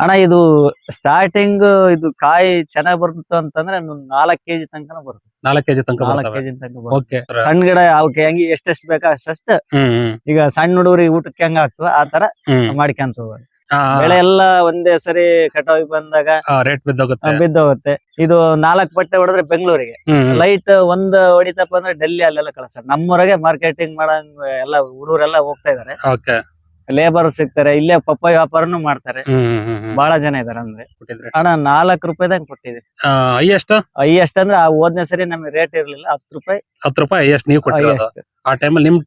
ಅಣ್ಣ ಇದು ಸ್ಟಾರ್ಟಿಂಗ್ ಇದು ಕಾಯಿ ಚೆನ್ನಾಗ್ ಬರ್ತಿತ್ತು ಅಂತಂದ್ರೆ ನಾಲ್ಕ್ ಕೆಜಿ ತನಕ ಬರುತ್ತೆ ನಾಲ್ಕು ಕೆಜಿ ತನಕ ನಾಲ್ಕ್ ಕೆಜಿ ತನಕ ಬರುತ್ತೆ ಸಣ್ಣ ಗಿಡ ಅವಕ್ಕೆ ಹೆಂಗೆ ಎಷ್ಟೆಷ್ಟು ಬೇಕಾ ಅಷ್ಟಷ್ಟು ಹ್ಮ್ ಈಗ ಸಣ್ಣ ಹುಡುಗರಿಗೆ ಊಟಕ್ಕೆ ಹೆಂಗ ಆಗ್ತದ ಆ ತರ ಮಾಡ್ಕೊಂತ ಹೋಗೋದು. ಬೆಳೆ ಎಲ್ಲ ಒಂದೇ ಸರಿ ಕಟಾವಿ ಬಂದಾಗ ರೇಟ್ ಬಿದ್ದೋಗುತ್ತೆ. ಬಿದ್ದೋಗುತ್ತೆ. ಇದು ನಾಲ್ಕ್ ಬಟ್ಟೆ ಹೊಡೆದ್ರೆ ಬೆಂಗಳೂರಿಗೆ. ಲೈಟ್ ಒಂದ್ ಹೊಡಿತಪ್ಪ ಅಂದ್ರೆ ಡೆಲ್ಲಿ ಅಲ್ಲೆಲ್ಲ ಕಳಿಸ್ತಾರೆ. ನಮ್ಮೂರಾಗೆ ಮಾರ್ಕೆಟಿಂಗ್ ಮಾಡಂಗ್ ಎಲ್ಲ ಹುಡುಗರೆಲ್ಲ ಹೋಗ್ತಾ ಇದಾರೆ. ಲೇಬರ್ ಸಿಗ್ತಾರೆ ಇಲ್ಲೇ ಪಪ್ಪಾಯಿ ವ್ಯಾಪಾರನು ಮಾಡ್ತಾರೆ. ಬಹಳ ಜನ ಇದಾರೆ ಅಂದ್ರೆ. ಹಣ ನಾಲ್ಕ್ ರೂಪಾಯಿದಂಗ್ ಕೊಟ್ಟಿದೆ ಹೈಯೆಸ್ಟ್? ಹೈಯೆಸ್ಟ್ ಅಂದ್ರೆ ಆ ಹೋದ್ನೇ ಸರಿ ನಮ್ಗೆ ರೇಟ್ ಇರ್ಲಿಲ್ಲ ಹತ್ತು ರೂಪಾಯಿ. ಹತ್ತು ರೂಪಾಯಿ ಹೈಯೆಸ್ಟ್ ನೀವು ಆ ಟೈಮಲ್ಲಿ ನಿಮ್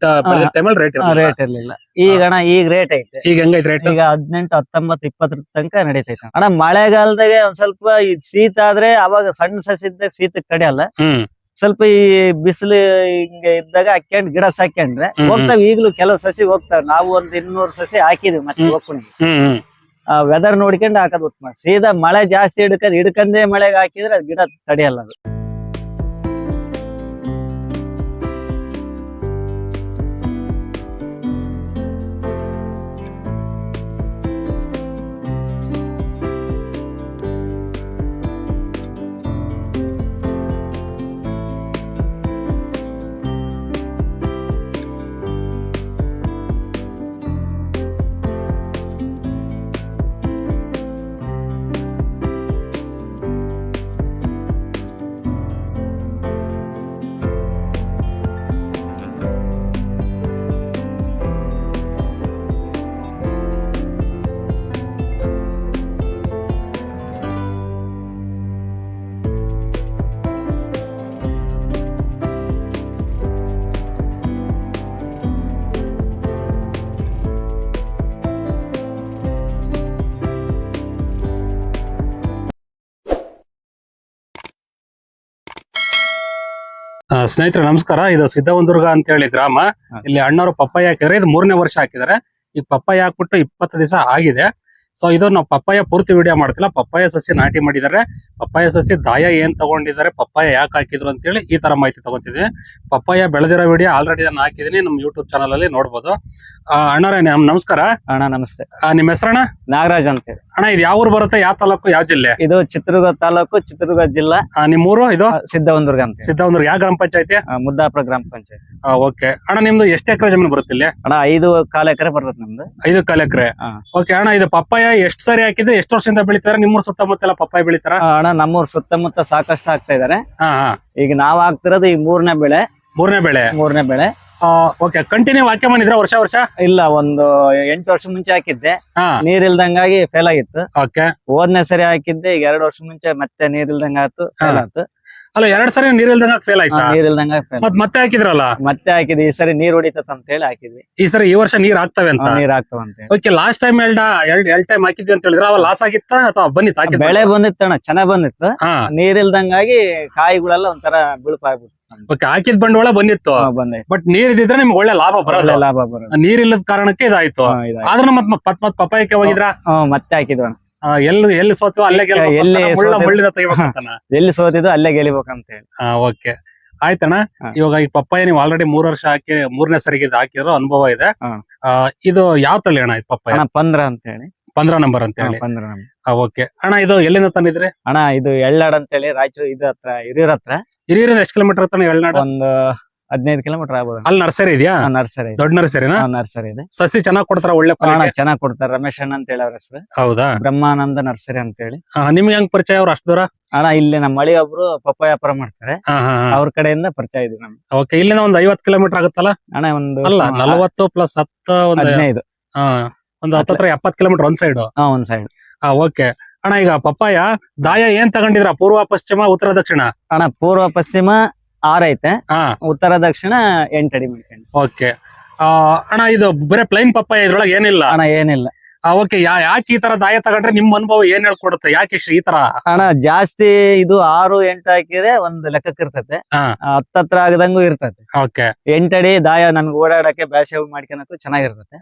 ಟೈಮಲ್ಲಿ ರೇಟ್ ರೇಟ್ ಇರ್ಲಿಲ್ಲ? ಈಗ ಅಣ್ಣ ಈಗ ರೇಟ್ ಐತೆ. ಈಗ ಹೆಂಗೈತೆ ರೇಟ್ ಈಗ ಹದಿನೆಂಟು ಹತ್ತೊಂಬತ್ತು ಇಪ್ಪತ್ತರ ತನಕ ನಡೀತೈತೆ. ಅಣ್ಣ ಮಳೆಗಾಲದಾಗೆ ಒಂದ್ ಸ್ವಲ್ಪ ಶೀತ ಆದ್ರೆ ಅವಾಗ ಸಣ್ಣ ಸಸಿ ಇದ್ದಾಗ ಶೀತಕ್ಕೆ ತಡೆಯಲ್ಲ ಹ್ಮ್. ಸ್ವಲ್ಪ ಈ ಬಿಸಿಲು ಹಿಂಗೆ ಇದ್ದಾಗ ಹಾಕ್ಯಂಡ್ ಗಿಡ ಸಾಕ್ಯಂಡ್ರೆ ಹ್ಮ್. ಹೋಗ್ತಾವ್. ಈಗ್ಲೂ ಕೆಲವು ಸಸಿ ಹೋಗ್ತಾವ್. ನಾವು ಒಂದ್ ಇನ್ನೂರ್ ಸಸಿ ಹಾಕಿದ್ವಿ ಮತ್ತೆ. ಹೋಗ್ಕೊಂಡು ಹ್ಮ್ ವೆದರ್ ನೋಡ್ಕೊಂಡು ಹಾಕೋದು ಉತ್ತಮ ಸೀದಾ ಮಳೆ ಜಾಸ್ತಿ ಹಿಡ್ಕೊಂಡ್ ಹಿಡ್ಕೊಂಡೇ ಮಳೆಗೆ ಹಾಕಿದ್ರೆ ಅದ್ ಗಿಡ ತಡೆಯಲ್ಲ ಅದು. ಸ್ನೇಹಿತರೆ ನಮಸ್ಕಾರ. ಇದು ಸಿದ್ದವಂದುರ್ಗ ಅಂತ ಹೇಳಿ ಗ್ರಾಮ ಇಲ್ಲಿ ಅಣ್ಣವರು ಪಪ್ಪಾಯ ಹಾಕಿದ್ರೆ. ಇದು ಮೂರನೇ ವರ್ಷ ಹಾಕಿದ್ದಾರೆ ಈಗ ಪಪ್ಪಾಯ ಹಾಕ್ಬಿಟ್ಟು ಇಪ್ಪತ್ತು ದಿವಸ ಆಗಿದೆ. ಸೊ ಇದು ನಾವು ಪಪ್ಪಾಯ ಪೂರ್ತಿ ವಿಡಿಯೋ ಮಾಡ್ತಿಲ್ಲ. ಪಪ್ಪಾಯ ಸಸಿ ನಾಟಿ ಮಾಡಿದ್ದಾರೆ. ಪಪ್ಪಾಯ ಸಸಿ ದಾಯ ಏನ್ ತಗೊಂಡಿದ್ದಾರೆ ಪಪ್ಪಾಯ ಯಾಕೆ ಹಾಕಿದ್ರು ಅಂತೇಳಿ ಈ ತರ ಮಾಹಿತಿ ತಗೊಂತಿದ್ವಿ ಪಪ್ಪಾಯ ಬೆಳೆದಿರೋ ವಿಡಿಯೋ ಆಲ್ರೆಡಿ ನಾನು ಹಾಕಿದೀನಿ ನಮ್ಮ ಯೂಟ್ಯೂಬ್ ಚಾನಲ್ ಅಲ್ಲಿ ನೋಡ್ಬೋದು. ಅಣ್ಣರೇ ನಮಸ್ಕಾರ. ಅಣ್ಣ ನಮಸ್ತೆ. ಆ, ನಿಮ್ಮ ಹೆಸರಣ್ಣ? ನಾಗರಾಜ್ ಅಂತ ಹೇಳಿ. ಅಣ್ಣ ಇದು ಯಾವ ಊರು ಬರುತ್ತೆ? ಯಾವ ತಾಲೂಕು? ಯಾವ ಜಿಲ್ಲೆ? ಇದು ಚಿತ್ರದುರ್ಗ ತಾಲೂಕು ಚಿತ್ರದುರ್ಗ ಜಿಲ್ಲಾ. ಆ, ನಿಮ್ಮೂರು ಇದು? ಸಿದ್ದವಂದುರ್ಗ ಅಂತ ಹೇಳಿ. ಯಾವ ಗ್ರಾಮ ಪಂಚಾಯತಿ? ಆ, ಮುದ್ದಾಪುರ ಗ್ರಾಮ ಪಂಚಾಯತ್. ಓಕೆ. ಅಣ್ಣ ನಿಮ್ದು ಎಷ್ಟು ಎಕರೆ ಜಮೀನು ಬರುತ್ತೆ ಇಲ್ಲಿ? ಅಣ್ಣ ಐದು ಕಾಲ ಎಕರೆ ಬರ್ತದೆ ನಮ್ದು. ಐದು ಕಾಲು ಎಕರೆ. ಹಾ. ಓಕೆ ಅಣ್ಣ ಇದು ಪಪ್ಪಾಯ ಎಷ್ಟು ಸರಿ ಹಾಕಿದ್ರೆ ಎಷ್ಟು ವರ್ಷದಿಂದ ಬೆಳಿತಾರೆ? ನಿಮ್ಮೂರ್ ಸುತ್ತಮುತ್ತ ಪಪ್ಪಾಯ ಬೆಳಿತಾರ? ಆ, ಅಣ್ಣ ನಮ್ಮೂರ್ ಸುತ್ತಮುತ್ತ ಸಾಕಷ್ಟು ಆಗ್ತಾ ಇದಾರೆ. ಹಾ ಹಾ. ಈಗ ನಾವ್ ಆಗ್ತಿರೋದು ಈ ಮೂರನೇ ಬೆಳೆ. ಮೂರನೇ ಬೆಳೆ. ಮೂರನೇ ಬೆಳೆ. ಓಕೆ ಕಂಟಿನ್ಯೂ ವಾಕ್ಯ ಮಾಡಿದ್ರ ವರ್ಷ ವರ್ಷ? ಇಲ್ಲ ಒಂದು ಎಂಟು ವರ್ಷ ಮುಂಚೆ ಹಾಕಿದ್ದೆ. ಹಾ. ನೀರ್ ಇಲ್ದಂಗಾಗಿ ಫೇಲ್ ಆಗಿತ್ತು. ಓಕೆ ಹೋದ್ನೇ ಸರಿ ಹಾಕಿದ್ದೆ ಈಗ ಎರಡು ವರ್ಷ ಮುಂಚೆ ಮತ್ತೆ ನೀರ್ ಇಲ್ದಂಗ ಆಯ್ತು ಫೇಲ್ ಆಯ್ತು. ಅಲ್ಲ ಎರಡ್ ಸರಿ ನೀರ್ ಇಲ್ದಂಗ ಫೇಲ್ ಆಯ್ತಾ? ಮತ್ ಮತ್ತೆ ಹಾಕಿದ್ರಲ್ಲ? ಮತ್ತೆ ಹಾಕಿದ್ವಿ ಈ ಸರಿ ನೀರ್ ಹೊಡಿತತ್ ಅಂತ ಹೇಳಿ ಹಾಕಿದ್ವಿ. ಈ ಸರಿ ಈ ವರ್ಷ ನೀರ್ ಆಗ್ತವೆ ಅಂತ? ನೀರ್ ಹಾಕ್ತವಂತೆ ಓಕೆ ಲಾಸ್ಟ್ ಟೈಮ್ ಎರಡ್ ಎರಡ್ ಎರಡ್ ಟೈಮ್ ಹಾಕಿದ್ವಿ ಅಂತ ಹೇಳಿದ್ರೆ ಅವ ಲಾಸ್ ಆಗಿತ್ತ ಅಥವಾ ಬನ್ನಿ ಹಾಕಿ ಬೆಳೆ ಬಂದಿತ್ತಣ್ಣ ಚೆನ್ನಾಗ್ ಬಂದಿತ್ತು. ನೀರಿಲ್ದಂಗಾಗಿ ನೀರ್ ಇಲ್ದಂಗಾಗಿ ಕಾಯಿಗಳೆಲ್ಲ ಒಂಥರ ಬಿಳುಪಾಗ್ಬಿಟ್ಟು ಓಕೆ ಹಾಕಿದ್ ಬಂಡವಾಳ ಬಂದಿತ್ತು. ಬಂದೈತೆ. ಬಟ್ ನೀರ್ ಇದ್ರೆ ನಿಮ್ಗೆ ಒಳ್ಳೆ ಲಾಭ ಬರಲ್ಲ ಲಾಭ ಬರಲ್ಲ ನೀರ್ ಇಲ್ಲದ ಕಾರಣಕ್ಕೆ ಇದಾಯ್ತು. ಆದ್ರೆ ಮತ್ತೆ ಮತ್ ಪಪ್ಪಾಯಕ್ಕೆ ಹೋಗಿದ್ರ? ಮತ್ತೆ ಹಾಕಿದ್ವಿ ಅಣ್ಣ. ಎಲ್ಲಿ ಎಲ್ಲಿ ಸೋತೋ ಅಲ್ಲೇ ಎಲ್ಲಿ ಅಂತಾನ, ಮುಳ್ಳ ಸೋತಿದ್ರು? ಮುಳ್ಳಿದ ತೆಗಿಬೇಕಂತಾನ. ಎಲ್ಲಿ ಸೋತಿದ್ದು ಅಲ್ಲೇ ಗೆಲಿಬೇಕಂತ ಹೇಳಿ. ಹಾ ಓಕೆ. ಆಯ್ತಣ್ಣ. ಇವಾಗ ಈ ಪಪ್ಪಾಯ ನೀವು ಆಲ್ರೆಡಿ ಮೂರ್ ವರ್ಷ ಹಾಕಿ ಮೂರನೇ ಸರಿಗೆ ಇದು ಹಾಕಿರೋ ಅನುಭವ ಇದೆ. ಆ, ಇದು ಯಾವ ತಳಿ ಅಣ್ಣ ಇದು ಪಪ್ಪಾಯ? ಪಂದ್ರ ಅಂತ ಹೇಳಿ. ಪಂದ್ರ ನಂಬರ್ ಅಂತ ಹೇಳಿ. ಪಂದ್ರ ನಂಬರ್ ಓಕೆ. ಅಣ್ಣ ಇದು ಎಲ್ಲಿಂದ ತಂದಿದ್ರಿ? ಅಣ್ಣ ಇದು ಎಳ್ಳಾಡ್ ಅಂತ ಹೇಳಿ ರಾಯಚೂರು ಇದು ಹತ್ರ ಹಿರಿಯೂರ್ ಹತ್ರ. ಹಿರಿಯೂರಿಂದ ಎಷ್ಟು ಕಿಲೋಮೀಟರ್ ಹತ್ರ ಎಳ್ನಾಡು ಒಂದು ಹದಿನೈದು ಕಿಲೋಮೀಟರ್ ಆಗ್ಬೋದು. ಅಲ್ಲಿ ನರ್ಸರಿ ಇದೆಯಾ? ನರ್ಸರಿ ದೊಡ್ಡ ನರ್ಸರಿನಾ ನರ್ಸರಿ ಇದೆ. ಸಸಿ ಚೆನ್ನಾಗಿ ಕೊಡ್ತಾರ ಒಳ್ಳೆ ಚೆನ್ನಾಗಿ quality? ಚೆನ್ನಾಗ್ ಕೊಡ್ತಾರೆ. ರಮೇಶ್ ಅಣ್ಣ ಅಂತ ಹೇಳಿ ಅವ್ರ ಹೆಸರು. ಹೌದಾ? ಬ್ರಹ್ಮಾನಂದ ನರ್ಸರಿ ಅಂತ ಹೇಳಿ. ಆ, ನಿಮ್ಗೆ ಹೆಂಗ್ ಪರಿಚಯ ಅವ್ರು ಅಷ್ಟು ದೂರ? ಅಣ್ಣ ಇಲ್ಲಿ ನಮ್ಮ ಮಳಿ ಒಬ್ರು ಪಪ್ಪ ವ್ಯಾಪಾರ ಮಾಡ್ತಾರೆ ಅವ್ರ ಕಡೆಯಿಂದ ಪರಿಚಯ ಇದೆ ನಮ್ಗೆ. ಓಕೆ ಇಲ್ಲಿಂದ ಒಂದ್ ಐವತ್ ಕಿಲೋಮೀಟರ್ ಆಗುತ್ತಲ್ಲ? ಅಣ್ಣ ಒಂದು ಅಲ್ಲ ನಲವತ್ತು ಪ್ಲಸ್ ಹತ್ತ ಒಂದು ಹದಿನೈದು. ಆ, ಒಂದು ಹತ್ತತ್ರ ಎಪ್ಪತ್ ಕಿಲೋಮೀಟರ್ ಒಂದ್ ಸೈಡ್ ಹಾ ಒಂದ್ ಸೈಡ್ ಹಾ ಓಕೆ ಅಣ್ಣ ಈಗ ಪಪ್ಪಾಯ ದಾಯ ಏನ್ ತಗೊಂಡಿದ್ರ? ಪೂರ್ವ ಪಶ್ಚಿಮ ಉತ್ತರ ದಕ್ಷಿಣ? ಅಣ್ಣ ಪೂರ್ವ ಪಶ್ಚಿಮ ಆರ್ ಐತೆ. ಉತ್ತರ ದಕ್ಷಿಣ ಎಂಟಡಿ ಅಡಿ ಮಾಡ್ಕೊಂಡು ಓಕೆ. ಅಣ್ಣ ಇದು ಬರೀ ಪ್ಲೈನ್ ಪಪ್ಪಾಯ ಇದ್ರೊಳಗೆ ಏನಿಲ್ಲ. ಅಣ್ಣ ಏನಿಲ್ಲ. ಓಕೆ ಯಾಕೆ ಈ ತರ ದಾಯ ತಗೊಂಡ್ರೆ ನಿಮ್ ಅನುಭವ ಏನ್ ಹೇಳ್ಕೊಡುತ್ತೆ? ಯಾಕೆ ಈ ತರ ಅಣ್ಣ ಜಾಸ್ತಿ ಇದು ಆರು ಎಂಟು ಹಾಕಿದ್ರೆ ಒಂದ್ ಲೆಕ್ಕಕ್ಕೆ ಇರ್ತತೆ. ಹತ್ತತ್ರ ಆಗದಂಗೂ ಇರ್ತತೆ. ಓಕೆ. ಎಂಟಡಿ ದಾಯ ನನ್ಗೆ ಓಡಾಡಕ್ಕೆ ಬ್ಯಾಸೆ ಮಾಡ್ಕೊಳಕ್ಕೂ ಚೆನ್ನಾಗಿರ್ತತೆ.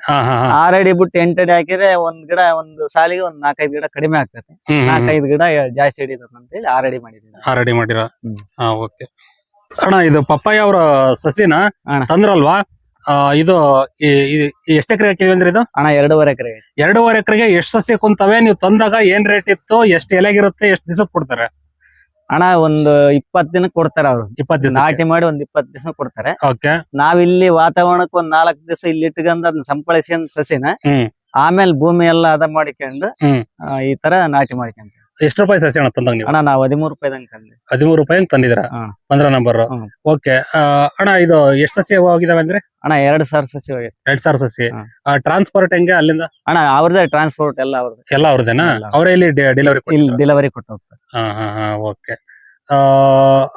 ಆರಡಿ ಬಿಟ್ಟು ಎಂಟಡಿ ಹಾಕಿದ್ರೆ ಒಂದ್ ಗಿಡ ಒಂದು ಸಾಲಿಗೆ ಒಂದ್ ನಾಲ್ಕೈದು ಗಿಡ ಕಡಿಮೆ ಹ್ಮ್. ನಾಲ್ಕೈದು ಗಿಡ ಜಾಸ್ತಿ ಹಿಡಿತದೆ ಅಂತ ಹೇಳಿ ಆರಡಿ ಮಾಡಿದ್ದೀನಿ ಆರಡಿ ರೆಡಿ ಮಾಡಿರ? ಓಕೆ. ಅಣ್ಣ ಇದು ಪಪ್ಪಾಯ ಅವರ ಸಸಿನ ಅಣ್ಣ. ತಂದ್ರಲ್ವಾ? ಆ, ಇದು ಎಷ್ಟು ಈ- ಈ ಎಷ್ಟ್ ಎಕರೆ ಹಾಕಿದ್ವಿ ಅಂದ್ರೆ ಇದು? ಅಣ್ಣ ಎರಡೂವರೆ ಎಕರೆ ಎರಡೂವರೆ ಎಕರೆಗೆ ಎಷ್ಟು ಸಸಿ ಕುಂತವೆ? ನೀವು ತಂದಾಗ ಏನ್ ರೇಟ್ ಇತ್ತು? ಎಷ್ಟು ಎಲೆಗಿರುತ್ತೆ ಎಷ್ಟು ದಿವಸ ಕೊಡ್ತಾರೆ? ಅಣ್ಣ ಒಂದು ಇಪ್ಪತ್ ದಿನ ಕೊಡ್ತಾರೆ ಅವ್ರು. ಇಪ್ಪತ್ತು ದಿವಸ ನಾಟಿ ಮಾಡಿ ಒಂದ್ ಇಪ್ಪತ್ ದಿವಸ ಕೊಡ್ತಾರೆ. ಓಕೆ. ನಾವಿಲ್ಲಿ ವಾತಾವರಣಕ್ಕೆ ಒಂದ್ ನಾಲ್ಕ್ ದಿವಸ ಇಲ್ಲಿ ಇಟ್ಕೊಂಡ್ ಅದನ್ನ ಸಂಪಳಿಸ್ಕೊಂಡ್ ಸಸಿನ ಹ್ಮ್. ಆಮೇಲೆ ಭೂಮಿ ಎಲ್ಲ ಅದ ಮಾಡಿಕೊಂಡು ಹ್ಮ್. ಆ, ಈ ತರ ನಾಟಿ ಮಾಡ್ಕೊಂತ ಎಷ್ಟು ರೂಪಾಯಿ ಸಸಿ ಅಣ್ಣ ತಂದಂಗ ನೀವು? ಅಣ್ಣ ನಾವು ಹದಿಮೂರು ರೂಪಾಯಿ ತಂದೆ ಹದಿಮೂರು ರೂಪಾಯಿ ತಂದಿದ್ರ ಹಾ. ಪಂದ್ರ ನಂಬರ್. ಹ್ಮ್. ಓಕೆ. ಅಣ್ಣ ಇದು ಎಷ್ಟು ಸಸಿ ಹೋಗಿದಾವೆ ಅಂದ್ರೆ? ಅಣ್ಣ ಎರಡ್ ಸಾವಿರ ಸಸಿ ಹೋಗಿದೆ. ಎರಡ್ ಸಾವಿರ ಸಸಿ. ಹಾ. ಟ್ರಾನ್ಸ್ಪೋರ್ಟ್ ಹೆಂಗೆ ಅಲ್ಲಿಂದ? ಅಣ್ಣ ಅವ್ರದೇ ಟ್ರಾನ್ಸ್ಪೋರ್ಟ್ ಎಲ್ಲ ಅವ್ರದ್ದು. ಎಲ್ಲ ಅವ್ರದೇನಾ ಎಲ್ಲ. ಅವರೇ ಇಲ್ಲಿ ಡೆಲಿವರಿ ಇಲ್ಲಿ ಡೆಲಿವರಿ ಕೊಟ್ಟು ಹೋಗ್ತಾರೆ ಹಾ ಹಾ ಹಾ ಓಕೆ.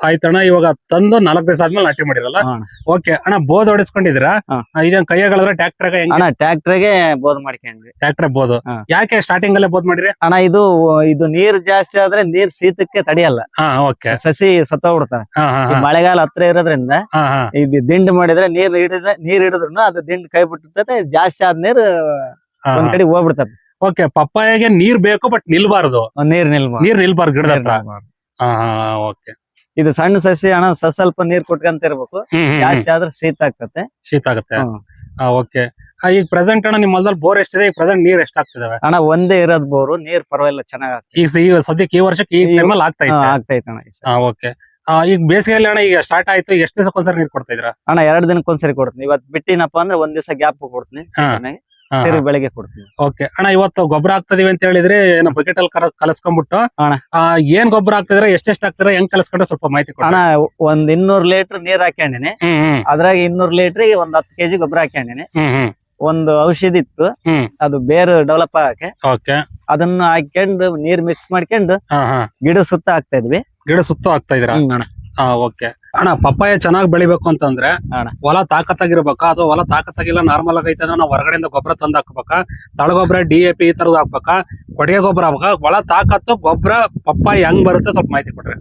ಆಯ್ತಣ್ಣ ಇವಾಗ ತಂದು ನಾಲ್ಕು ದಿವಸ ಆದ್ಮೇಲೆ ನಾಟಿ ಮಾಡಿರಲ್ಲ? ಹಾ. ಓಕೆ ಅಣ್ಣ ಬೋದ್ ಹೊಡಿಸ್ಕೊಂಡಿದ್ರಾ ಹಾ. ಆ, ಇದೇನ್ ಟ್ರಾಕ್ಟರ್ಗೆ ಟ್ರ್ಯಾಕ್ಟರ್ ಹೆಂಗ್? ಅಣ್ಣ ಟ್ರ್ಯಾಕ್ಟರ್ಗೆ ಬೋದ್ ಮಾಡ್ಕೊಂಡ್ವಿ. ಟ್ರ್ಯಾಕ್ಟರ್ ಬೋದು. ಹಾ. ಯಾಕೆ ಸ್ಟಾರ್ಟಿಂಗ್ ಅಲ್ಲೇ ಬೋದ್ ಮಾಡಿರಿ? ಅಣ್ಣ ಇದು ಇದು ನೀರ್ ಜಾಸ್ತಿ ಆದ್ರೆ ನೀರ್ ಶೀತಕ್ಕೆ ತಡೆಯಲ್ಲ. ಹಾ ಓಕೆ. ಸಸಿ ಸತ್ತೋಗ್ಬಿಡ್ತಾವೆ ಹಾ ಹಾ ಈ ಮಳೆಗಾಲ ಹತ್ರ ಇರೋದ್ರಿಂದ ಹಾ ಹಾ. ಇದು ದಿಂಡ್ ಮಾಡಿದ್ರೆ ನೀರ್ ಹಿಡಿದ್ರೆ ನೀರ್ ಹಿಡಿದ್ರು ಅದು ದಿಂಡ್ ಕೈ ಬಿಟ್ಟಿರ್ತದೆ ಜಾಸ್ತಿ ಆದ ನೀರ್ ಒಂದ್ ಕಡೆ ಹೋಗ್ಬಿಡ್ತದೆ. ಓಕೆ ಪಪ್ಪಾಯಿಗೆ ನೀರ್ ಬೇಕು ಬಟ್ ನಿಲ್ಬಾರ್ದು. ನೀರ್ ನಿಲ್ಬಾರ್ದು. ನೀರ್ ನಿಲ್ಬಾರ್ದು ಗಿಡದ ಹತ್ರ. ಓಕೆ ಇದು ಸಣ್ಣ ಸಸಿ ಅಣ್ಣ ಸ- ಸ್ವಲ್ಪ ನೀರ್ ಕೊಟ್ಕೊಂತ ಇರ್ಬೇಕು. ಜಾಸ್ತಿ ಆದ್ರೆ ಶೀತ ಆಗ್ತತೆ. ಶೀತ ಆಗುತ್ತೆ? ಓಕೆ ಈಗ ಪ್ರೆಸೆಂಟ್ ಅಣ್ಣ ನಿಮ್ಮ ಹೊಲದಲ್ಲಿ ಬೋರ್ ಎಷ್ಟಿದೆ? ಈಗ ಪ್ರೆಸೆಂಟ್ ನೀರ್ ಎಷ್ಟಾಗ್ತಿದಾವೆ? ಅಣ್ಣ ಒಂದೇ ಇರೋದ್ ಬೋರ್ ನೀರ್ ಪರವಾಗಿಲ್ಲ ಚೆನ್ನಾಗ್. ಈಗ ಸದ್ಯಕ್ಕೆ ಈ ವರ್ಷಕ್ಕೆ ಈ ಟೈಮಲ್ಲಿ ಆಗ್ತಾ ಇದೆ ಆಗ್ತೈತೆ ಅಣ್ಣ ಈ ಸರಿ. ಓಕೆ ಈಗ ಬೇಸಿಗೆಯಲ್ಲಿ ಅಣ್ಣ ಈಗ ಸ್ಟಾರ್ಟ್ ಆಯ್ತು ಎಷ್ಟು ದಿವಸಕ್ಕೊಂದ್ಸರಿ ನೀರ್ ಕೊಡ್ತಾ ಇದ್ರ ಅಣ್ಣ ಎರಡ್ ದಿನಕ್ಕೊಂದ್ಸರಿ ಕೊಡ್ತೀನಿ. ಇವತ್ ಬಿಟ್ಟಿನಪ್ಪ ಅಂದ್ರೆ ಒಂದ್ ದಿವಸ ಗ್ಯಾಪ್ ಕೊಡ್ತೀನಿ. ಸೀಸನ್ಗೆ. ಬೆಳಗ್ಗೆ ಕೊಡ್ತೀವಿ. ಓಕೆ. ಅಣ್ಣ ಇವತ್ತು ಗೊಬ್ಬರ ಹಾಕ್ತಿದೀವಿ ಅಂತ ಹೇಳಿದ್ರೆ ಏನೋ ಬಕೆಟ್ ಅಲ್ಲಿ ಕಲಸ್ಕೊಂಡ್ಬಿಟ್ಟು ಅಣ್ಣ. ಆ, ಏನ್ ಗೊಬ್ಬರ ಹಾಕ್ತಿದ್ರೆ ಎಷ್ಟೆಷ್ಟು ಹಾಕ್ತಿದ್ರೆ ಹೆಂಗ್ ಕಲಸ್ಕೊಂಡ್ರೆ ಸ್ವಲ್ಪ ಮಾಹಿತಿ ಕೊಡಿ. ಅಣ್ಣ ಒಂದ್ ಇನ್ನೂರ್ ಲೀಟರ್ ನೀರ್ ಹ್ಮ್ ಹ್ಮ್. ಅದ್ರಾಗ ಇನ್ನೂರ್ ಲೀಟರ್ ಒಂದ್ ಹತ್ತು ಕೆಜಿ ಗೊಬ್ಬರ ಹಾಕೊಂಡಿನಿ ಹ್ಮ್ ಹ್ಮ್. ಒಂದು ಔಷಧಿ ಇತ್ತು. ಹ್ಮ್. ಅದು ಬೇರು ಡೆವಲಪ್ ಆಗಕ್ಕೆ. ಓಕೆ. ಅದನ್ನ ಹಾಕೊಂಡು ನೀರ್ ಮಿಕ್ಸ್ ಮಾಡ್ಕೊಂಡು ಹಾ ಹಾ. ಗಿಡ ಸುತ್ತ ಹಾಕ್ತಾ ಇದ್ವಿ. ಗಿಡ ಸುತ್ತ ಹಾಕ್ತಾ ಇದೀರಾ ಹ್ಮ್ ಅಣ್ಣ. ಹಾ ಓಕೆ. ಅಣ್ಣ ಪಪ್ಪಾಯ ಚೆನ್ನಾಗಿ ಬೆಳಿಬೇಕು ಅಂತಂದ್ರೆ ಅಣ್ಣ. ಹೊಲ ತಾಕತ್ತಾಗಿರ್ಬೇಕಾ? ಅಥವಾ ಹೊಲ ತಾಕತ್ತಾಗಿಲ್ಲ ನಾರ್ಮಲ್ ಆಗೈತೆ ಅಂದ್ರೆ ನಾವು ಹೊರಗಡೆಯಿಂದ ಗೊಬ್ಬರ ತಂದು ಹಾಕ್ಬೇಕಾ? ತಳಗೊಬ್ಬರ ಡಿ ಎ ಪಿ ಈ ತರದ್ ಹಾಕ್ಬೇಕಾ? ಕೊಟ್ಟಿಗೆ ಗೊಬ್ಬರ ಹಾಕ್ಬೇಕಾ? ಹೊಲ ತಾಕತ್ತು ಗೊಬ್ಬರ ಪಪ್ಪಾಯ ಹೆಂಗ್ ಬರುತ್ತೆ ಸ್ವಲ್ಪ ಮಾಹಿತಿ ಕೊಡ್ರಿ.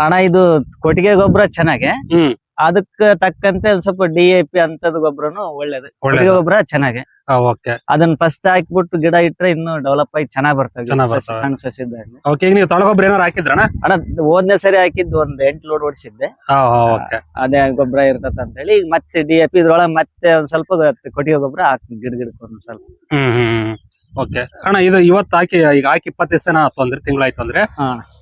ಅಣ್ಣ ಇದು ಕೊಟ್ಟಿಗೆ ಗೊಬ್ಬರ ಚೆನ್ನಾಗೆ. ಹ್ಮ್. ಅದಕ್ಕ ತಕ್ಕಂತೆ ಒಂದ್ ಸ್ವಲ್ಪ ಡಿ ಎ ಪಿ ಅಂತದ್ ಗೊಬ್ಬರನು ಒಳ್ಳೇದು. ಒಳ್ಳೆ ಗೊಬ್ಬರ ಚೆನ್ನಾಗಿ. ಓಕೆ ಅದನ್ನ ಫಸ್ಟ್ ಹಾಕ್ಬಿಟ್ಟು ಗಿಡ ಇಟ್ರೆ ಇನ್ನು ಡೆವಲಪ್ ಆಗಿ ಚೆನ್ನಾಗ್ ಬರ್ತದೆ. ಸಣ್ಣ ಸಸಿದ್ದಾಗ ಓಕೆ ಈಗ ನೀವು ತಳಗೊಬ್ಬರ ಏನಾರು ಹಾಕಿದ್ರಣ ಅಣ್ಣ ಹೋದ್ನೇ ಸರಿ ಹಾಕಿದ್ದು ಒಂದ್ ಎಂಟು ಲೋಡ್ ಓಡಿಸಿದ್ದೆ. ಅದೇ ಗೊಬ್ಬರ ಇರ್ತದ ಅಂತ ಹೇಳಿ ಈಗ ಮತ್ತೆ ಡಿ ಎ ಪಿ ಇದ್ರೊಳಗೆ ಮತ್ತೆ ಒಂದ್ ಸ್ವಲ್ಪ ಕೊಟ್ಟಿಗೆ ಗೊಬ್ಬರ ಹಾಕ್ತೀನಿ ಗಿಡ ಗಿಡಕ್ಕೆ ಒಂದ್ ಸ್ವಲ್ಪ ಹ್ಮ್ ಹ್ಮ್. ಓಕೆ. ಅಣ್ಣ ಇದು ಇವತ್ತು ಹಾಕಿ ಈಗ ಹಾಕಿ ಇಪ್ಪತ್ತು ದಿವಸ ಆಯ್ತು ಅಂದ್ರೆ ತಿಂಗಳಾಯ್ತು ಅಂದ್ರೆ.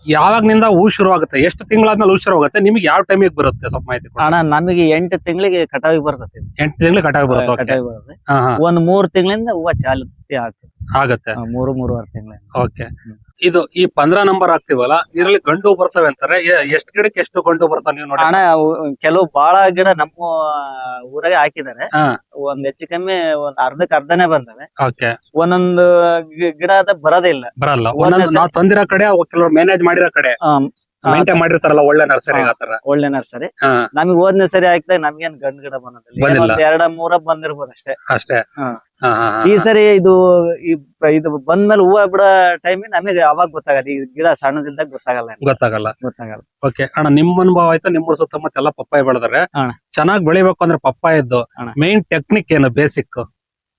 ಯಾವಾಗ್ನಿಂದ ಹೂ ಶುರು ಆಗುತ್ತೆ? ಎಷ್ಟು ತಿಂಗಳಾದ್ಮೇಲೆ ಹೂ ಶುರು ಆಗುತ್ತೆ? ನಿಮ್ಗೆ ಯಾವ ಟೈಮಿಗೆ ಬರುತ್ತೆ ಸ್ವಲ್ಪ ಮಾಹಿತಿ ಅಣ್ಣ ನಮಗೆ ಎಂಟು ತಿಂಗಳಿಗೆ ಕಟಾವಿಗೆ ಬರ್ತದೆ. ಇದು. ಎಂಟು ತಿಂಗಳು ಕಟಾವಿ ಬರುತ್ತೆ ಒಂದ್ ಮೂರ್ ತಿಂಗಳಿಂದ ಹೂವ ಚಾಲತಿ ಆಗುತ್ತೆ. ಆಗುತ್ತೆ ಮೂರು ಮೂರುವರೆ ತಿಂಗಳಿಂದ ಓಕೆ. ಇದು ಈ ಪಂದ್ರ ನಂಬರ್ ಹಾಕ್ತಿವಲ್ಲ ಇದರಲ್ಲಿ ಗಂಡು ಬರ್ತವೆ ಅಂತಾರೆ. ಎ- ಎಷ್ಟ್ ಗಿಡಕ್ಕೆ ಎಷ್ಟು ಗಂಡು ಬರ್ತಾವೆ ನೀವು ನೋಡಿ. ಅಣ್ಣ ಅವು ಕೆಲವು ಬಾಳ ಗಿಡ ನಮ್ಮ ಊರಾಗೆ ಹಾಕಿದ್ದಾರೆ. ಹಾ. ಒಂದ್ ಹೆಚ್ಚು ಕಮ್ಮಿ ಒಂದ್ ಅರ್ಧಕ್ ಅರ್ಧನೇ ಬಂದವೆ. ಓಕೆ. ಒಂದೊಂದು ಗಿ- ಗಿಡ ಅದ ಬರೋದೇ ಇಲ್ಲ. ಬರಲ್ಲ. ಒಂದೇ ಒಂದೊಂದು ನಾವ್ ತಂದಿರೋ ಕಡೆ ಕೆಲವರು ಮ್ಯಾನೇಜ್ ಮಾಡಿರೋ ಕಡೆ. ಆಮ್, ಮೇಂಟೈನ್ ಮಾಡಿರ್ತಾರಲ್ಲ ಒಳ್ಳೆ ನರ್ಸರಿ. ಆತರ ಒಳ್ಳೆ ನರ್ಸರಿ ನಮ್ಗೆ ಹೋದ್ನೇ ಸರಿ ಹಾಕಿದಾಗ ನಮ್ಗೇನ್ ಗಂಡ್ ಗಿಡ ಬಂದಿಲ್ಲ. ಎರಡ ಮೂರ ಬಂದಿರ್ಬೋದು ಅಷ್ಟೇ. ಅಷ್ಟೇ. ಈ ಸರಿ ಇದು ಇದು ಬಂದ್ಮೇಲೆ ಹೂವ ಬಿಡೋ ಟೈಮ್ ನಮಗೆ ಅವಾಗ ಗೊತ್ತಾಗಲ್ಲ. ಈ ಗಿಡ ಸಣ್ಣದಿದ್ದಾಗ ಗೊತ್ತಾಗಲ್ಲ ಗೊತ್ತಾಗಲ್ಲ. ಗೊತ್ತಾಗಲ್ಲ. ಓಕೆ ಅಣ್ಣ ನಿಮ್ ಅನುಭವ ಆಯ್ತು? ನಿಮ್ಮ ಸುತ್ತಮುತ್ತ ಎಲ್ಲ ಪಪ್ಪಾಯಿ ಬೆಳೆದ್ರೆ. ಚೆನ್ನಾಗಿ ಬೆಳಿಬೇಕು ಅಂದ್ರೆ ಪಪ್ಪಾಯಿ ಇದ್ದು. ಮೇನ್ ಟೆಕ್ನಿಕ್ ಏನು ಬೇಸಿಕ್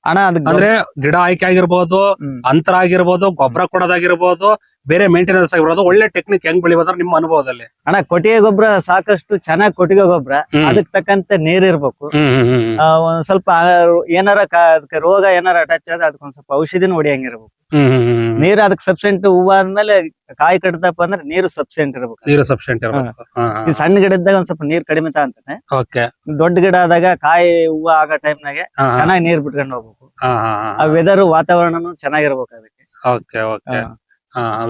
ಅಣ್ಣ ಅಂದ್ರೆ ಗಿಡ ಆಯ್ಕೆ ಆಗಿರ್ಬೋದು ಅಂತರ ಆಗಿರ್ಬೋದು ಗೊಬ್ಬರ ಕೊಡೋದಾಗಿರ್ಬೋದು ಬೇರೆ ಮೇಂಟೆನೆನ್ಸ್ ಆಗಿರೋದು ಒಳ್ಳೆ ಟೆಕ್ನಿಕ್ ಹೆಂಗ್ ಬೆಳಿಬೋದ್ರ ನಿಮ್ಮ ಅನುಭವದಲ್ಲಿ. ಅಣ್ಣ ಕೊಟ್ಟಿಗೆ ಗೊಬ್ಬರ ಸಾಕಷ್ಟು ಚೆನ್ನಾಗಿ ಕೊಟ್ಟಿಗೆ ಗೊಬ್ಬರ ಅದಕ್ಕೆ ಅದಕ್ ತಕ್ಕಂತೆ ನೀರ್ ಇರ್ಬೇಕು. ಆ, ಒಂದ್ ಸ್ವಲ್ಪ ಆ, ಏನಾರ ಕ- ರೋಗ ಏನಾರ ಅಟ್ಯಾಚ್ ಆದ್ರೆ ಅದಕ್ಕೊಂದ್ ಸ್ವಲ್ಪ ಔಷಧಿನ ಹೊಡಿಯಂಗಿರ್ಬೇಕು. ನೀರ್ ಅದಕ್ಕೆ ಸಬ್ಸೆಂಟ್ ಹೂವ ಆದ್ಮೇಲೆ ಕಾಯಿ ಕಟ್ಟದಪ್ಪ ಅಂದ್ರೆ ನೀರು ಸಬ್ಸೆಂಟ್ ಇರ್ಬೇಕು. ನೀರು ಸಬ್ಸೆಂಟ್ ಇರ್ಬೇಕು. ಈ ಸಣ್ಣ ಗಿಡ ಇದ್ದಾಗ ಒಂದ್ ಸ್ವಲ್ಪ ನೀರ್ ಕಡಿಮೆ ಅಂತಾನೆ ಓಕೆ. ದೊಡ್ಡ ಗಿಡ ಆದಾಗ ಕಾಯಿ ಹೂವ ಆಗೋ ಟೈಮ್ನಾಗೆ ಚೆನ್ನಾಗಿ ನೀರ್ ಬಿಟ್ಕೊಂಡು ಹೋಗ್ಬೇಕು. ಆ ವೆದರ್ ವಾತಾವರಣನು ಚೆನ್ನಾಗಿರ್ಬೇಕು ಅದಕ್ಕೆ. Okay okay. ಹಾ.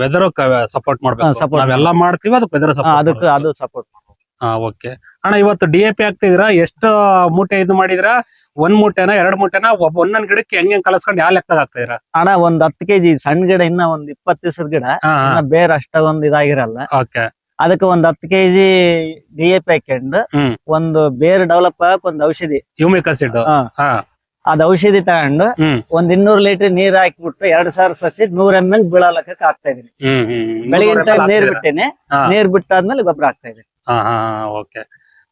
ವೆದರ್ ಸಪೋರ್ಟ್ ಮಾಡಬೇಕು. ನಾವೆಲ್ಲ ಮಾಡ್ತೀವಿ ಅದಕ್ಕೆ ವೆದರ್ ಅದಕ್ಕೆ ಅದು ಸಪೋರ್ಟ್ ಹಾ ಓಕೆ ಅಣ್ಣ ಇವತ್ತು ಡಿ ಎ ಪಿ ಹಾಕ್ತಿದ್ರ ಎಷ್ಟು ಮೂಟೆ ಇದು ಮಾಡಿದ್ರ ಒಂದ್ ಮೂಟೆನ ಎರಡ್ ಮೂಟೆನ? ಒಬ್ಬ ಒಂದೊಂದ್ ಗಿಡಕ್ಕೆ ಹೆಂಗ್ ಹೆಂಗ್ ಕಲಸ್ಕೊಂಡು ಯಾವ ಲೆಕ್ಕ ಹಾಕ್ತಿದ್ರ ಅಣ್ಣ ಒಂದ್ ಹತ್ತು ಕೆಜಿ ಸಣ್ಣ ಗಿಡ ಇನ್ನ ಒಂದ್ ಇಪ್ಪತ್ ದಿವಸದ ಗಿಡ ಬೇರೆ ಅಷ್ಟೊಂದ್ ಇದಾಗಿರಲ್ಲ. ಓಕೆ ಅದಕ್ಕೆ ಒಂದ್ ಹತ್ತು ಕೆಜಿ ಡಿ ಎ ಪಿ ಹಾಕೊಂಡು ಒಂದು ಬೇರ್ ಡೆವಲಪ್ ಆಗಕ್ ಒಂದ್ ಔಷಧಿ. ಹ್ಯೂಮಿಕ್ ಆಸಿಡ್ ಅದ್ ಔಷಧಿ ತಗೊಂಡು ಒಂದ್ ಇನ್ನೂರ್ ಲೀಟರ್ ನೀರ್ ಹಾಕ್ಬಿಟ್ಟು ಎರಡ್ ಸಾವಿರ ಸಸಿ ನೂರ್ ಎಂ ಎಲ್ ಬೀಳಲಕ್ಕ ಹಾಕ್ತಾ ಇದೀನಿ. ಬೆಳಗಿನ ನೂರು ಟೈಮ್ ನೀರ್? ಬಿಟ್ಟೇನೆ ನೀರ್ ಬಿಟ್ಟಾದ್ಮೇಲೆ ಗೊಬ್ಬರ ಹಾಕ್ತಾ ಇದೀನಿ.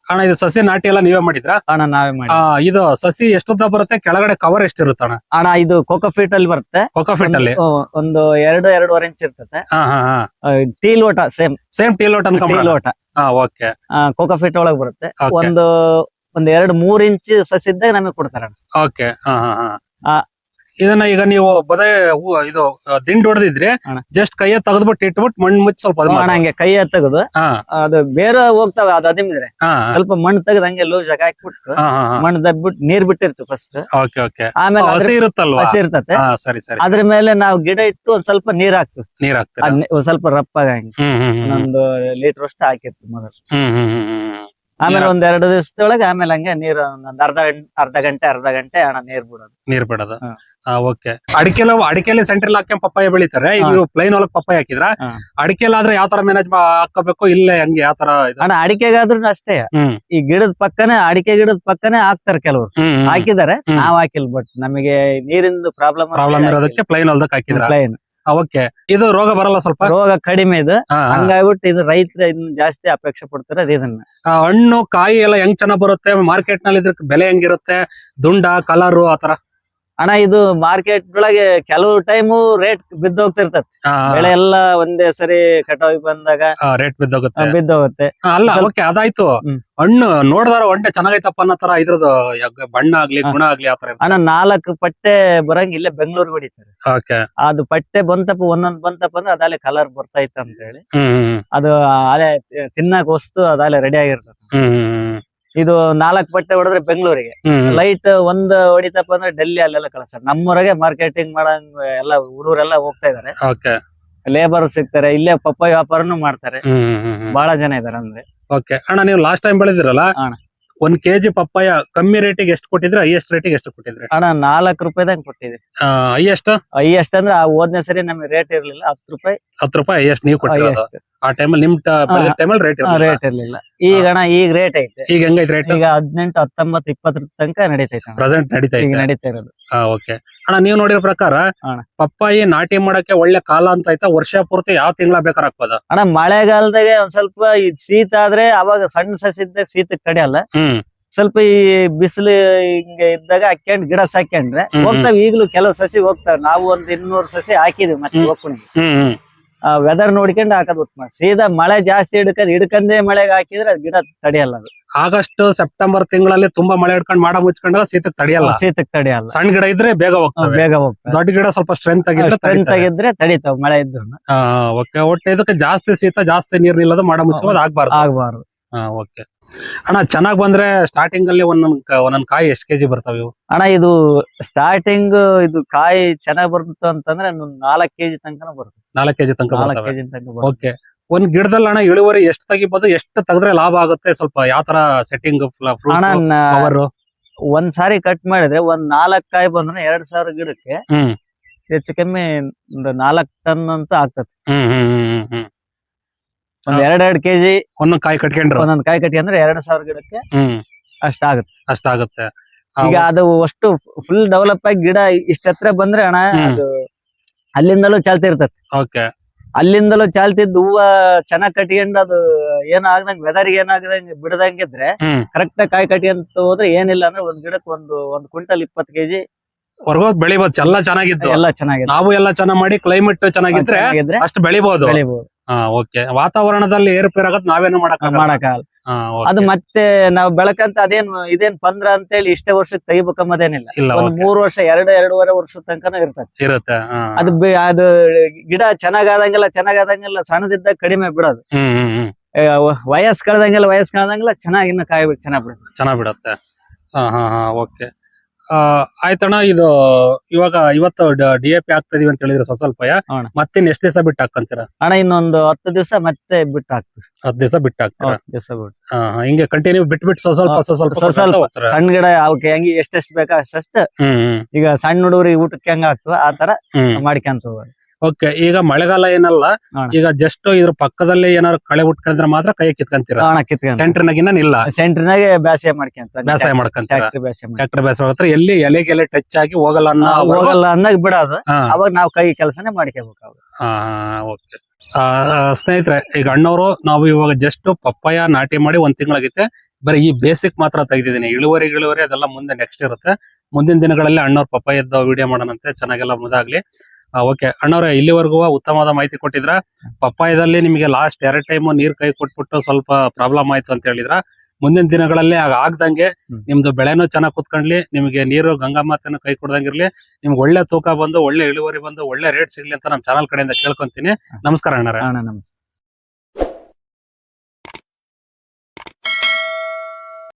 ಅಣ್ಣ ಇದು ಸಸಿ ನಾಟಿ ಎಲ್ಲ ನೀವೇ ಮಾಡಿದ್ರಾ? ಅಣ್ಣ ನಾವೇ ಮಾಡಿ ಇದು ಸಸಿ ಎಷ್ಟುದ್ದ ಬರುತ್ತೆ? ಕೆಳಗಡೆ ಕವರ್ ಎಷ್ಟಿರುತ್ತೆ ಅಣ್ಣ? ಅಣ್ಣ ಇದು ಕೋಕೋಫೀಟ್ ಅಲ್ಲಿ ಬರುತ್ತೆ. ಕೊಕೋಫಿಟ್ ಅಲ್ಲಿ? ಒಂದು- ಎರಡು ಎರಡೂವರೆ ಇಂಚ್ ಇರ್ತದೆ. ಟೀ ಲೋಟ ಸೇಮ್ ಸೇಮ್ ಟೀ ಲೋಟ ಟೀ ಲೋಟ ಓಕೆ. ಕೋಕೋಫೀಟ್ ಒಳಗ್ ಬರುತ್ತೆ. ಒಂದು ಒಂದ್ ಎರಡ್ ಮೂರ್ ಇಂಚ್ ಸಸಿ ಇದ್ದಾಗ ನಮಗೆ ಕೊಡ್ತಾರ ಓಕೆ ಹಾ ಹಾ ಹಾ. ಆ. ಇದನ್ನ ಈಗ ನೀವು ಬದೇ ಇದು ಆ, ಹೊಡೆದಿದ್ರೆ ಹೊಡೆದಿದ್ರಿ ಅಣ್ಣ. ಜಸ್ಟ್ ಕೈಯ ತೆಗೆದ್ಬಿಟ್ಟು ಇಟ್ಬಿಟ್ಟು ಮಣ್ಣು ಮುಚ್ಚಿ ಸ್ವಲ್ಪ ಅದು ಅಣ್ಣ ಮಾಡಿ. ಹಂಗೆ ಕೈ ತೆಗೆದು ಹಾ. ಅದು ಬೇರೆ ಹೋಗ್ತಾವ ಅದು ಅದಿಮಿದ್ರೆ ಹಾ ಸ್ವಲ್ಪ ಮಣ್ಣು ತೆಗೆದು ಹಂಗೆ ಲೂಸ್ ಆಗಿ ಹಾಕ್ಬಿಟ್ಟು ಹಾ ಹಾ ಮಣ್ಣು ದಬ್ಬಿಟ್ಟು ನೀರ್ ಬಿಟ್ಟಿರ್ತೀವಿ ಫಸ್ಟ್ ಓಕೆ ಓಕೆ. ಆಮೇಲೆ ಅದ್ರ ಹಸಿ ಇರುತ್ತಲ್ವಾ? ಹಸಿ ಇರ್ತತೆ. ಹಾ ಸರಿ ಸರಿ. ಅದ್ರ ಮೇಲೆ ನಾವು ಗಿಡ ಇಟ್ಟು ಒಂದ್ ಸ್ವಲ್ಪ ನೀರ್ ಹಾಕ್ತಿವಿ. ನೀರ್ ಹಾಕ್ತೀರಾ? ಅದ್ ನಿ- ಒಂದ್ ಸ್ವಲ್ಪ ರಪ್ಪಾಗ ಹಂಗೆ. ಹ್ಮ್ ಹ್ಮ್ ಹ್ಮ್ ಒಂದೊಂದು ಲೀಟರ್ ಅಷ್ಟು ಹಾಕಿರ್ತೀವಿ ಮೊದಲು. ಹ್ಮ್ ಹ್ಮ್ ಹ್ಮ್ ಹ್ಮ್. ಆಮೇಲೆ ಒಂದ್ ಎರಡು ದಿವಸದೊಳಗೆ ಆಮೇಲೆ ಹಂಗೆ ನೀರ್ ಒಂದ್ ಅರ್ಧ ಗಂಟೆ ಅರ್ಧ ಗಂಟೆ ಅರ್ಧ ಗಂಟೆ ಹಣ ನೀರ್ ಬಿಡೋದು ನೀರ್ ಬಿಡೋದು. ಹಾ. ಓಕೆ. ಅಡಿಕೆಲ್ಲ ಅಡಿಕೆಲಿ ಸೆಂಟ್ರಲ್ ಹಾಕಿ ಪಪ್ಪಾಯ ಬೆಳಿತಾರೆ. ಪ್ಲೈನ್ ಒಳಗ್ ಪಪ್ಪಾಯ ಹಾಕಿದ್ರ? ಹಾ. ಅಡಿಕೆಲಾದ್ರೆ ಯಾವ ತರ ಮ್ಯಾನೇಜ್ ಹಾಕೋಬೇಕು ಇಲ್ಲೇ ಹಂಗೆ ಯಾವ ತರ ಇದು? ಅಣ್ಣ ಅಡಿಕೆಗಾದ್ರೂ ಅಷ್ಟೇ. ಹ್ಮ್. ಈ ಗಿಡದ ಪಕ್ಕನೆ ಅಡಿಕೆ ಗಿಡದ ಪಕ್ಕನೆ ಹಾಕ್ತಾರೆ ಕೆಲವರು. ಹಾಕಿದ್ದಾರೆ. ಹ್ಮ್. ನಾವ್ ಹಾಕಿಲ್ಲ ಬಟ್ ನಮಗೆ ನೀರಿಂದು ಪ್ರಾಬ್ಲಮ್ ಪ್ರಾಬ್ಲಮ್ ಇರೋದಕ್ಕೆ ಪ್ಲೈನ್ ಹೊಲ್ದಕ್ ಹಾಕಿದ್ರ? ಪ್ಲೈನ್ ಓಕೆ ಇದು ರೋಗ ಬರಲ್ಲ ಸ್ವಲ್ಪ? ರೋಗ ಕಡಿಮೆ ಇದು. ಹಾ, ಹಾ. ಹಂಗಾಗ್ಬಿಟ್ಟು ಇದು ರೈತರ ಇನ್ನು ಜಾಸ್ತಿ ಅಪೇಕ್ಷೆ ಪಡ್ತಾರೆ ಇದನ್ನ. ಆ, ಹಣ್ಣು ಕಾಯಿ ಎಲ್ಲ ಹೆಂಗ್ ಚೆನ್ನಾಗ್ ಬರುತ್ತೆ? ಮಾರ್ಕೆಟ್ನಲ್ಲಿ ಇದ್ರ ಬೆಲೆ ಹೆಂಗಿರುತ್ತೆ? ದುಂಡ ಕಲರ್ ಆತರ ಅಣ್ಣ ಇದು ಮಾರ್ಕೆಟ್ ಒಳಗೆ ಕೆಲವು ಟೈಮು ರೇಟ್ ಬಿದ್ದೋಗ್ತಿರ್ತದೆ. ಬೆಳೆ ಎಲ್ಲ ಒಂದೇ ಸರಿ ಕಟಾವಿ ಬಂದಾಗ ರೇಟ್ ಬಿದ್ದೋಗುತ್ತೆ. ಬಿದ್ದೋಗುತ್ತೆ. ಅಲ್ಲ ಓಕೆ ಅದಾಯ್ತು. ಹಣ್ಣು ನೋಡಿದಾರ ಒಂಟೆ ಚೆನ್ನಾಗೈತಪ್ಪ ಅನ್ನೋ ತರ ಇದ್ರದ್ದು ಬಣ್ಣ ಆಗ್ಲಿ. ಗುಣ ಆಗ್ಲಿ ಆತರ ಅಣ್ಣ ನಾಲ್ಕು ಪಟ್ಟೆ ಬರಂಗ್ ಇಲ್ಲೇ ಬೆಂಗಳೂರಿಗೆ ಹೊಡಿತಾರೆ. ಅದು ಪಟ್ಟೆ ಬಂತಪ್ಪ ಒಂದೊಂದ್ ಬಂತಪ್ಪ ಅಂದ್ರೆ ಅದಾಲೆ ಕಲರ್ ಬರ್ತೈತೆ ಅಂತ ಹೇಳಿ ಅದು ಅಲೆ ತಿನ್ನಕ್ ವಸ್ತು ಅದಾಲೆ ರೆಡಿ ಆಗಿರ್ತದೆ. ಇದು ನಾಲ್ಕು ಬಟ್ಟೆ ಹೊಡೆದ್ರೆ ಬೆಂಗಳೂರಿಗೆ. ಲೈಟ್ ಒಂದ್ ಹೊಡಿತಪ್ಪ ಅಂದ್ರೆ ಡೆಲ್ಲಿ ಅಲ್ಲೆಲ್ಲ ಕಳಿಸ್ತಾರೆ ನಮ್ಮೂರಾಗೆ ಮಾರ್ಕೆಟಿಂಗ್ ಮಾಡಂಗ್ ಎಲ್ಲ ಊರೂರೆಲ್ಲ ಹೋಗ್ತಾ ಇದಾರೆ. ಲೇಬರ್ ಸಿಗ್ತಾರೆ ಇಲ್ಲೇ ಪಪ್ಪ ವ್ಯಾಪಾರನು ಮಾಡ್ತಾರೆ. ಬಹಳ ಜನ ಇದಾರೆ ಅಂದ್ರೆ. ಓಕೆ ಅಣ್ಣ ನೀವು ಲಾಸ್ಟ್ ಟೈಮ್ ಬೆಳೆದಿರಲ್ಲ ಅಣ್ಣ. ಒಂದ್ ಕೆಜಿ ಪಪ್ಪಾಯ ಕಮ್ಮಿ ರೇಟಿಗೆ ಎಷ್ಟು ಕೊಟ್ಟಿದ್ರೆ ಹೈಯೆಸ್ಟ್ ರೇಟಿಗೆ ಎಷ್ಟು ಕೊಟ್ಟಿದ್ರೆ? ಅಣ್ಣ ನಾಲ್ಕು ರೂಪಾಯಿದಾಗ ಕೊಟ್ಟಿದ್ರೆ ಹೈಯೆಸ್ಟ್ ಹೈಯೆಸ್ಟ್ ಅಂದ್ರೆ ಆ ಹೋದ್ನೇ ಸರಿ ನಮ್ಗೆ ರೇಟ್ ಇರ್ಲಿಲ್ಲ ಹತ್ತು ರೂಪಾಯಿ. ಹತ್ತು ರೂಪಾಯಿ ಹೈಯೆಸ್ಟ್ ನೀವು ಕೊಟ್ಟಿರೋದು. ಆ ಟೈಮಲ್ಲಿ ನಿಮ್ ಟೈಮಲ್ಲಿ ರೇಟ್ ರೇಟ್ ಇರ್ಲಿಲ್ಲ. ಈಗ ಅಣ್ಣ ಈಗ ರೇಟ್ ಐತೆ. ಈಗ ಹೆಂಗೈತೆ ರೇಟ್ ಈಗ ಹದಿನೆಂಟು ಹತ್ತೊಂಬತ್ತು ಇಪ್ಪತ್ತರ ತನಕ ನಡೀತೈತೆ ಪ್ರೆಸೆಂಟ್ ನಡೀತಾ ಈಗ ನಡೀತಾ ಇರೋದು. ಓಕೆ ಅಣ್ಣ ನೀವು ನೋಡಿರೋ ಪ್ರಕಾರ. ಪಪ್ಪಾಯಿ ನಾಟಿ ಮಾಡಕ್ಕೆ ಒಳ್ಳೆ ಕಾಲ ಅಂತ ಆಯ್ತಾ ವರ್ಷ ಪೂರ್ತಿ ಯಾವ ತಿಂಗಳ ಬೇಕಾದ್ರೆ ಹಾಕ್ಬೋದ? ಅಣ್ಣ ಮಳೆಗಾಲದಾಗೆ ಒಂದ್ ಸ್ವಲ್ಪ ಈ ಶೀತ ಆದ್ರೆ ಅವಾಗ ಸಣ್ಣ ಸಸಿ ಇದ್ದಾಗ ಶೀತಕ್ಕೆ ತಡೆಯಲ್ಲ ಸ್ವಲ್ಪ ಈ ಬಿಸಿಲು ಹಿಂಗೆ ಇದ್ದಾಗ ಹಾಕ್ಯಂಡ್ ಗಿಡ ಸಾಕ್ಯಂಡ್ರೆ. ಹೋಗ್ತಾವ ಈಗಲೂ ಕೆಲವು ಸಸಿ ಹೋಗ್ತಾವ. ನಾವು ಒಂದ್ ಇನ್ನೂರು ಸಸಿ ಹಾಕಿದ್ವಿ ಮತ್ತೆ ಹ್ಮ್. ವೆದರ್ ನೋಡ್ಕೊಂಡು ಹಾಕೋದು ಉತ್ತಮ ಸೀದಾ ಮಳೆ ಜಾಸ್ತಿ ಹಿಡ್ಕೊಂಡ್ ಹಿಡ್ಕಂದೇ ಮಳೆಗೆ ಹಾಕಿದ್ರೆ ಅದ್ ಗಿಡ ತಡೆಯಲ್ಲ ಅದು. ಆಗಸ್ಟ್ ಸೆಪ್ಟೆಂಬರ್ ತಿಂಗಳಲ್ಲಿ ತುಂಬಾ ಮಳೆ ಹಿಡ್ಕೊಂಡು ಮಾಡ ಮುಚ್ಕೊಂಡಾಗ ಶೀತಕ್ಕೆ ತಡೆಯಲ್ಲ. ಶೀತಕ್ಕೆ ತಡೆಯಲ್ಲ. ಸಣ್ಣ ಗಿಡ ಇದ್ರೆ ಬೇಗ ಹೋಗ್ತಾವೆ. ಹೋಗ್ತವೆ ಬೇಗ ಹೋಗ್ತದೆ ದೊಡ್ಡ ಗಿಡ ಸ್ವಲ್ಪ ಸ್ಟ್ರೆಂತ್ ಆಗಿದ್ರೆ ಸ್ಟ್ರೆಂತ್ ತಡೀತವೆ. ಆಗಿದ್ರೆ ತಡಿತಾವ್ ಮಳೆ ಇದ್ರು ಆ, ಓಕೆ ಒಟ್ಟು ಇದಕ್ಕೆ ಜಾಸ್ತಿ ಶೀತ ಜಾಸ್ತಿ ನೀರ್ ನಿಲ್ಲೋದು ಮಾಡ ಮುಚ್ಚೋದು ಆಗ್ಬಾರ್ದು. ಆಗ್ಬಾರ್ದು. ಓಕೆ ಅಣ್ಣ ಚೆನ್ನಾಗ್ ಬಂದ್ರೆ ಸ್ಟಾರ್ಟಿಂಗ್ ಅಲ್ಲಿ ಒಂದೊಂದ್ ಒಂದೊಂದು ಕಾಯಿ ಎಷ್ಟ್ ಕೆಜಿ ಬರ್ತಾವೆ ಇವು? ಅಣ್ಣ ಇದು ಸ್ಟಾರ್ಟಿಂಗ್ ಇದು ಕಾಯಿ ಚೆನ್ನಾಗ್ ಬರ್ತಿತ್ತು ಅಂತಂದ್ರೆ ನಾಲ್ಕು ಕೆಜಿ ತನಕ ಬರುತ್ತೆ. ನಾಲ್ಕು ಕೆಜಿ ತನಕ ನಾಲ್ಕ್ ಕೆಜಿ ತನಕ ಬರುತ್ತೆ. ಓಕೆ ಒಂದ್ ಗಿಡದಲ್ಲಿ ಅಣ್ಣ ಇಳುವರಿ ಎಷ್ಟು ತೆಗಿಬೋದು ಎಷ್ಟು ತೆಗೆದ್ರೆ ಲಾಭ ಆಗುತ್ತೆ? ಸ್ವಲ್ಪ ಯಾವ ತರ ಸೆಟ್ಟಿಂಗ್ ಅಣ್ಣ ನ- ಒಂದ್ ಸಾರಿ ಕಟ್ ಮಾಡಿದ್ರೆ ಒಂದ್ ನಾಲ್ಕ್ ಕಾಯಿ ಬಂದ್ರೆ ಎರಡ್ ಸಾವಿರ ಗಿಡಕ್ಕೆ ಹೆಚ್ಚು ಕಮ್ಮಿ ಒಂದು ನಾಲ್ಕ್ ಟನ್ ಅಂತ ಆಗ್ತದೆ. ಒಂದ್. ಎರಡ್ ಎರಡ್ ಕೆಜಿ ಒಂದೊಂದ್ ಕಾಯಿ ಕಟ್ಕೊಂಡ್ರೆ. ಒಂದೊಂದ್ ಕಾಯಿ ಕಟ್ಟಿ ಅಂದ್ರೆ ಎರಡ್ ಸಾವಿರ ಗಿಡಕ್ಕೆ ಅಷ್ಟಾಗುತ್ತೆ ಅಷ್ಟಾಗುತ್ತೆ ಈಗ ಅದು ಅಷ್ಟು ಫುಲ್ ಡೆವಲಪ್ ಆಗಿ ಗಿಡ ಇಷ್ಟ ಹತ್ರ ಬಂದ್ರೆ ಅಣ್ಣ. ಅದು ಅಲ್ಲಿಂದಲೂ ಚಾಲ್ತಿರ್ತದೆ ಓಕೆ. ಅಲ್ಲಿಂದಲೂ ಚಾಲ್ತಿದ್ದು ಹೂವ ಚೆನ್ನಾಗ್ ಕಟ್ಕೊಂಡು ಅದು ಏನಾಗ್ದಂಗ್ ವೆದರ್ಗೆ ಏನಾಗದಂಗ್ ಬಿಡದಂಗಿದ್ರೆ ಕರೆಕ್ಟ್ ಕರೆಕ್ಟ್ ಕಾಯಿ ಕಟ್ಕೊಂತ ಹೋದ್ರೆ ಏನಿಲ್ಲ ಅಂದ್ರೆ ಒಂದ್ ಗಿಡಕ್ಕೆ ಒಂದು ಒಂದ್ ಕ್ವಿಂಟಲ್ ಇಪ್ಪತ್ ಕೆಜಿ ಹೊರಗೋದ್ ಬೆಳಿಬೋದು. ಎಲ್ಲ ಚೆನ್ನಾಗಿದ್ದು ಎಲ್ಲ ಚೆನ್ನಾಗಿದೆ ನಾವು ಎಲ್ಲ ಚೆನ್ನಾಗಿ ಮಾಡಿ ಕ್ಲೈಮೇಟ್ ಚೆನ್ನಾಗಿದ್ರೆ ಅಷ್ಟು ಬೆಳಿಬಹುದು ಬೆಳಿಬಹುದು ಹಾ ಓಕೆ ವಾತಾವರಣದಲ್ಲಿ ಏರುಪೇರ್ ಆಗತ್ ನಾವೇನು ಮಾಡಕ್ ಮಾಡಕ್ಕಾಗಲ್ಲ. ಅದು ಮತ್ತೆ ನಾವ್ ಬೆಳಕಂತ ಅದೇನ್ ಇದೇನ್ ಪಂದ್ರ ಅಂತೇಳಿ ಇಷ್ಟೇ ವರ್ಷಕ್ಕೆ ತೆಗಿಬೇಕಂಬದೇನಿಲ್ಲ ಇಲ್ಲ ಒಂದ್. ಮೂರ್ ವರ್ಷ ಎರಡು ಎರಡೂವರೆ ವರ್ಷ ತನಕನೂ ಇರ್ತದೆ. ಇರುತ್ತೆ ಹಾ. ಅದು ಬಿ- ಅದು ಗಿಡ ಚೆನ್ನಾಗಾದಂಗೆಲ್ಲ ಚೆನ್ನಾಗಾದಂಗೆಲ್ಲ ಸಣ್ಣದಿದ್ದಾಗ ಕಡಿಮೆ ಬಿಡೋದು. ಹ್ಮ್ ಹ್ಮ್ ಹ್ಮ್. ಏ, ವ- ವಯಸ್ಸು ಕಳೆದಂಗೆಲ್ಲ ವಯಸ್ಸು ಕಳೆದಂಗೆಲ್ಲ ಚೆನ್ನಾಗಿ ಇನ್ನು ಕಾಯ್ಬೇಕು ಚೆನ್ನಾಗ್ ಬಿಡುತ್ತೆ ಚೆನ್ನಾಗ್ ಬಿಡತ್ತೆ. ಹಾ ಹಾ ಹಾ ಓಕೆ ಆಯ್ತಣ್ಣ ಇದು ಇವಾಗ ಇವತ್ತು ಡಿ ಎ ಪಿ ಹಾಕ್ತಾ ಇದೀವಿ ಅಂತ ಹೇಳಿದ್ರೆ ಸ್ವಲ್ಪ ಸ್ವಲ್ಪ ಅಣ್ಣ. ಮತ್ತೆ ನೆಕ್ಸ್ಟ್ ದಿವಸ ಬಿಟ್ಟು ಹಾಕಂತೀರಾ? ಅಣ್ಣ ಇನ್ನೊಂದು ಹತ್ತು ದಿವಸ ಮತ್ತೆ ಬಿಟ್ಟು ಹಾಕ್ತಿವಿ. ಹತ್ತು ದಿವಸ ಬಿಟ್ಟು ಹಾಕ್ತೀರಾ? ಹತ್ತು ದಿವಸ ಬಿಟ್ಟು. ಹಾ ಹಾ, ಹಿಂಗೆ ಕಂಟಿನ್ಯೂ ಬಿಟ್ಟು ಬಿಟ್ಟು ಸ್ವಲ್ಪ ಸ್ವಲ್ಪ ಸ್ವಲ್ಪ ಸ್ವಲ್ಪ ಸ್ವಲ್ಪ ಕೊಡ್ತಾ ಸ್ವಲ್ಪ ಹೋಗ್ತೀರಾ? ಸಣ್ಣ ಗಿಡ ಅವಕ್ಕೆ ಹೆಂಗೆ ಎಷ್ಟೆಷ್ಟು ಬೇಕಾ ಅಷ್ಟಷ್ಟು ಹ್ಮ್ ಹ್ಮ್. ಈಗ ಸಣ್ಣ ಹುಡುಗರಿಗೆ ಊಟಕ್ಕೆ ಹೆಂಗ ಆಗ್ತದ ಆ ತರ ಹ್ಮ್. ಮಾಡ್ಕೊಂತ ಹೋಗೋದು. ಓಕೆ ಈಗ ಮಳೆಗಾಲ ಏನಲ್ಲ ಈಗ ಜಸ್ಟ್ ಇದ್ರ ಪಕ್ಕದಲ್ಲಿ ಏನಾದ್ರು ಕಳೆ ಉಟ್ಕೊಂಡ್ರೆ ಮಾತ್ರ ಕೈ ಕಿತ್ಕೊಂತೀರ? ಸೆಂಟರ್ ನಾಗಿನ ಇಲ್ಲ ಸೆಂಟ್ರಿನಾಗೆ ಬೇಸಾಯ ಮಾಡ್ಕೊಂತ ಬೇಸಾಯ ಟ್ಯಾಕ್ಟ್ರಿ ಮಾಡ್ಕೊಂತ. ಟ್ರ್ಯಾಕ್ಟರ್ ಬೇಸಾಯ ಮಾಡ್ತಾರೆ ಎಲ್ಲಿ ಎಲೆಗೆಲೆ ಟಚ್ ಆಗಿ ಹೋಗಲ್ಲ ಅನ್ನೋ ಹೋಗಲ್ಲ ಅನ್ನಕ್ ಬಿಡೋದು. ಅವಾಗ ನಾವು ಕೈ ಕೆಲಸನೇ ಮಾಡ್ಕೋಬೇಕು ಓಕೆ. ಆ, ಸ್ನೇಹಿತರೆ ಈಗ ಅಣ್ಣವರು ನಾವು ಇವಾಗ ಜಸ್ಟ್ ಪಪ್ಪಾಯ ನಾಟಿ ಮಾಡಿ ಒಂದ್ ತಿಂಗಳಾಗಿತ್ತೆ ಬರೀ ಈ ಬೇಸಿಕ್ ಮಾತ್ರ ತೆಗೆದಿದ್ದೀನಿ. ಇಳುವರಿ ಇಳುವರಿ ಅದೆಲ್ಲ ಮುಂದೆ ನೆಕ್ಸ್ಟ್ ಇರುತ್ತೆ. ಮುಂದಿನ ದಿನಗಳಲ್ಲಿ ಅಣ್ಣವ್ರ ಪಪ್ಪಾಯದ ವಿಡಿಯೋ ಮಾಡೋಣಂತೆ. ಚೆನ್ನಾಗೆಲ್ಲ ಮುದಾಗ್ಲಿ ಓಕೆ. ಅಣ್ಣವ್ರೆ ಇಲ್ಲಿವರೆಗೂ ಉತ್ತಮವಾದ ಮಾಹಿತಿ ಕೊಟ್ಟಿದ್ರ ಪಪ್ಪಾಯದಲ್ಲಿ ನಿಮಗೆ ಲಾಸ್ಟ್ ಎರಡು ಟೈಮ್ ನೀರ್ ಕೈ ಕೊಟ್ಬಿಟ್ಟು ಸ್ವಲ್ಪ ಪ್ರಾಬ್ಲಮ್ ಆಯ್ತು ಅಂತ ಹೇಳಿದ್ರ? ಮುಂದಿನ ದಿನಗಳಲ್ಲಿ ಆಗ ಆಗ್ದಂಗೆ. ನಿಮ್ದು ಬೆಳೆನೂ ಚೆನ್ನಾಗಿ ಕುತ್ಕೊಂಡ್ಲಿ ನಿಮಗೆ ನೀರು ಗಂಗಾ ಮಾತನ್ನು ಕೈ ಕೊಡ್ದಂಗಿರ್ಲಿ ನಿಮ್ಗೆ ಒಳ್ಳೆ ತೂಕ ಬಂದು ಒಳ್ಳೆ ಇಳುವರಿ ಬಂದು ಒಳ್ಳೆ ರೇಟ್ ಸಿಗ್ಲಿ ಅಂತ ನಮ್ಮ ಚಾನಲ್ ಕಡೆಯಿಂದ ಕೇಳ್ಕೊಂತೀನಿ. ನಮಸ್ಕಾರ ಅಣ್ಣಾರ ಅಣ್ಣ ನಮಸ್ತೆ.